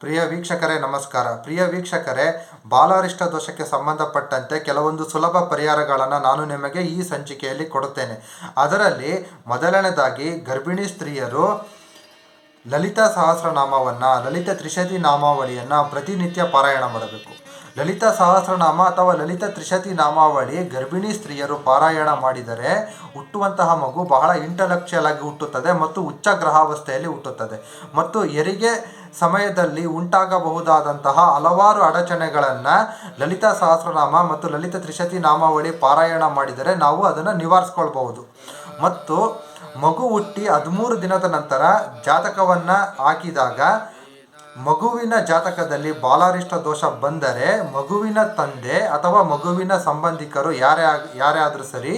ಪ್ರಿಯ ವೀಕ್ಷಕರೇ, ನಮಸ್ಕಾರ. ಪ್ರಿಯ ವೀಕ್ಷಕರೇ ಬಾಲಾರಿಷ್ಟ ದೋಷಕ್ಕೆ ಸಂಬಂಧಪಟ್ಟಂತೆ ಕೆಲವೊಂದು ಸುಲಭ ಪರಿಹಾರಗಳನ್ನು ನಾನು ನಿಮಗೆ ಈ ಸಂಚಿಕೆಯಲ್ಲಿ ಕೊಡುತ್ತೇನೆ. ಅದರಲ್ಲಿ ಮೊದಲನೇದಾಗಿ ಗರ್ಭಿಣಿ ಸ್ತ್ರೀಯರು ಲಲಿತಾ ಸಹಸ್ರನಾಮವನ್ನು, ಲಲಿತ ತ್ರಿಶತಿ ನಾಮಾವಳಿಯನ್ನು ಪ್ರತಿನಿತ್ಯ ಪಾರಾಯಣ ಮಾಡಬೇಕು. ಲಲಿತಾ ಸಹಸ್ರನಾಮ ಅಥವಾ ಲಲಿತ ತ್ರಿಶತಿ ನಾಮಾವಳಿ ಗರ್ಭಿಣಿ ಸ್ತ್ರೀಯರು ಪಾರಾಯಣ ಮಾಡಿದರೆ ಹುಟ್ಟುವಂತಹ ಮಗು ಬಹಳ ಇಂಟಲೆಕ್ಚುಯಲ್ ಆಗಿ ಹುಟ್ಟುತ್ತದೆ ಮತ್ತು ಉಚ್ಚ ಗ್ರಹಾವಸ್ಥೆಯಲ್ಲಿ ಹುಟ್ಟುತ್ತದೆ. ಮತ್ತು ಹೆರಿಗೆ ಸಮಯದಲ್ಲಿ ಉಂಟಾಗಬಹುದಾದಂತಹ ಹಲವಾರು ಅಡಚಣೆಗಳನ್ನು ಲಲಿತಾ ಸಹಸ್ರನಾಮ ಮತ್ತು ಲಲಿತ ತ್ರಿಶತಿ ನಾಮಾವಳಿ ಪಾರಾಯಣ ಮಾಡಿದರೆ ನಾವು ಅದನ್ನು ನಿವಾರಿಸ್ಕೊಳ್ಬಹುದು. ಮತ್ತು ಮಗು ಹುಟ್ಟಿ ಹದಿಮೂರು ದಿನದ ನಂತರ ಜಾತಕವನ್ನು ಹಾಕಿದಾಗ ಮಗುವಿನ ಜಾತಕದಲ್ಲಿ ಬಾಲಾರಿಷ್ಟ ದೋಷ ಬಂದರೆ ಮಗುವಿನ ತಂದೆ ಅಥವಾ ಮಗುವಿನ ಸಂಬಂಧಿಕರು ಯಾರೇ ಯಾರೇ ಆದರೂ ಸರಿ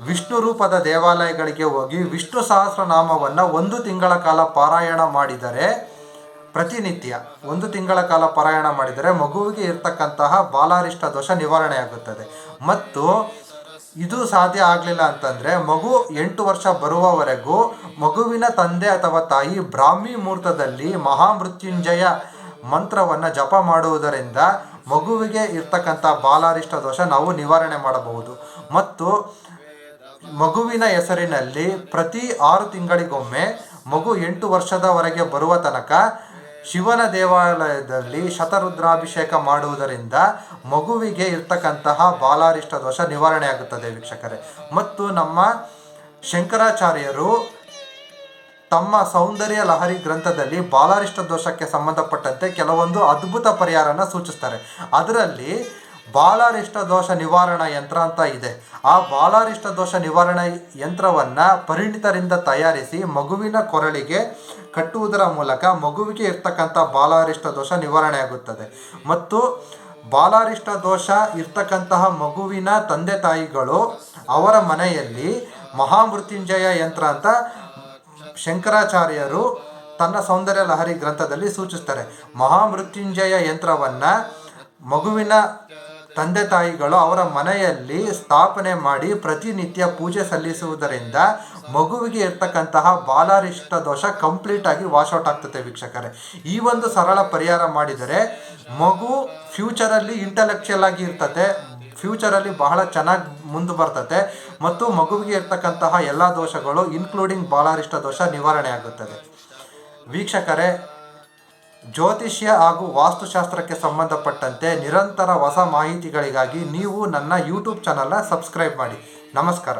ವಿಷ್ಣು ರೂಪದ ದೇವಾಲಯಗಳಿಗೆ ಹೋಗಿ ವಿಷ್ಣು ಸಹಸ್ರನಾಮವನ್ನು ಒಂದು ತಿಂಗಳ ಕಾಲ ಪಾರಾಯಣ ಮಾಡಿದರೆ ಪ್ರತಿನಿತ್ಯ ಒಂದು ತಿಂಗಳ ಕಾಲ ಪಾರಾಯಣ ಮಾಡಿದರೆ ಮಗುವಿಗೆ ಇರ್ತಕ್ಕಂತಹ ಬಾಲಾರಿಷ್ಟ ದೋಷ ನಿವಾರಣೆಯಾಗುತ್ತದೆ. ಮತ್ತು ಇದು ಸಾಧ್ಯ ಆಗಲಿಲ್ಲ ಅಂತಂದರೆ ಮಗು ಎಂಟು ವರ್ಷ ಬರುವವರೆಗೂ ಮಗುವಿನ ತಂದೆ ಅಥವಾ ತಾಯಿ ಬ್ರಾಹ್ಮಿ ಮುಹೂರ್ತದಲ್ಲಿ ಮಹಾಮೃತ್ಯುಂಜಯ ಮಂತ್ರವನ್ನು ಜಪ ಮಾಡುವುದರಿಂದ ಮಗುವಿಗೆ ಇರ್ತಕ್ಕಂಥ ಬಾಲಾರಿಷ್ಟ ದೋಷ ನಾವು ನಿವಾರಣೆ ಮಾಡಬಹುದು. ಮತ್ತು ಮಗುವಿನ ಹೆಸರಿನಲ್ಲಿ ಪ್ರತಿ ಆರು ತಿಂಗಳಿಗೊಮ್ಮೆ ಮಗು ಎಂಟು ವರ್ಷದವರೆಗೆ ಬರುವ ತನಕ ಶಿವನ ದೇವಾಲಯದಲ್ಲಿ ಶತರುದ್ರಾಭಿಷೇಕ ಮಾಡುವುದರಿಂದ ಮಗುವಿಗೆ ಇರ್ತಕ್ಕಂತಹ ಬಾಲಾರಿಷ್ಟ ದೋಷ ನಿವಾರಣೆ ಆಗುತ್ತದೆ ವೀಕ್ಷಕರೇ. ಮತ್ತು ನಮ್ಮ ಶಂಕರಾಚಾರ್ಯರು ತಮ್ಮ ಸೌಂದರ್ಯ ಲಹರಿ ಗ್ರಂಥದಲ್ಲಿ ಬಾಲಾರಿಷ್ಟ ದೋಷಕ್ಕೆ ಸಂಬಂಧಪಟ್ಟಂತೆ ಕೆಲವೊಂದು ಅದ್ಭುತ ಪರಿಹಾರನ ಸೂಚಿಸ್ತಾರೆ. ಅದರಲ್ಲಿ ಬಾಲಾರಿಷ್ಟ ದೋಷ ನಿವಾರಣಾ ಯಂತ್ರ ಅಂತ ಇದೆ. ಆ ಬಾಲಾರಿಷ್ಟ ದೋಷ ನಿವಾರಣಾ ಯಂತ್ರವನ್ನು ಪರಿಣಿತರಿಂದ ತಯಾರಿಸಿ ಮಗುವಿನ ಕೊರಳಿಗೆ ಕಟ್ಟುವುದರ ಮೂಲಕ ಮಗುವಿಗೆ ಇರ್ತಕ್ಕಂಥ ಬಾಲಾರಿಷ್ಟ ದೋಷ ನಿವಾರಣೆ ಆಗುತ್ತದೆ. ಮತ್ತು ಬಾಲಾರಿಷ್ಟ ದೋಷ ಇರ್ತಕ್ಕಂತಹ ಮಗುವಿನ ತಂದೆ ತಾಯಿಗಳು ಅವರ ಮನೆಯಲ್ಲಿ ಮಹಾಮೃತ್ಯುಂಜಯ ಯಂತ್ರ ಅಂತ ಶಂಕರಾಚಾರ್ಯರು ತನ್ನ ಸೌಂದರ್ಯ ಲಹರಿ ಗ್ರಂಥದಲ್ಲಿ ಸೂಚಿಸ್ತಾರೆ. ಮಹಾಮೃತ್ಯುಂಜಯ ಯಂತ್ರವನ್ನು ಮಗುವಿನ ತಂದೆ ತಾಯಿಗಳು ಅವರ ಮನೆಯಲ್ಲಿ ಸ್ಥಾಪನೆ ಮಾಡಿ ಪ್ರತಿನಿತ್ಯ ಪೂಜೆ ಸಲ್ಲಿಸುವುದರಿಂದ ಮಗುವಿಗೆ ಇರ್ತಕ್ಕಂತಹ ಬಾಲಾರಿಷ್ಟ ದೋಷ ಕಂಪ್ಲೀಟ್ ಆಗಿ ವಾಶೌಟ್ ಆಗ್ತದೆ ವೀಕ್ಷಕರೇ. ಈ ಒಂದು ಸರಳ ಪರಿಹಾರ ಮಾಡಿದರೆ ಮಗು ಫ್ಯೂಚರಲ್ಲಿ ಇಂಟಲೆಕ್ಚುಯಲ್ ಆಗಿ ಇರ್ತದೆ ಫ್ಯೂಚರಲ್ಲಿ ಬಹಳ ಚೆನ್ನಾಗಿ ಮುಂದೆ ಬರ್ತದೆ ಮತ್ತು ಮಗುವಿಗೆ ಇರ್ತಕ್ಕಂತಹ ಎಲ್ಲ ದೋಷಗಳು ಇನ್ಕ್ಲೂಡಿಂಗ್ ಬಾಲಾರಿಷ್ಟ ದೋಷ ನಿವಾರಣೆ ಆಗುತ್ತದೆ. ವೀಕ್ಷಕರೇ ಜ್ಯೋತಿಷ್ಯ ಹಾಗೂ ವಾಸ್ತುಶಾಸ್ತ್ರಕ್ಕೆ ಸಂಬಂಧಪಟ್ಟಂತೆ ನಿರಂತರ ಹೊಸ ಮಾಹಿತಿಗಳಿಗಾಗಿ ನೀವು ನನ್ನ ಯೂಟ್ಯೂಬ್ ಚಾನಲ್ನ ಸಬ್ಸ್ಕ್ರೈಬ್ ಮಾಡಿ. ನಮಸ್ಕಾರ.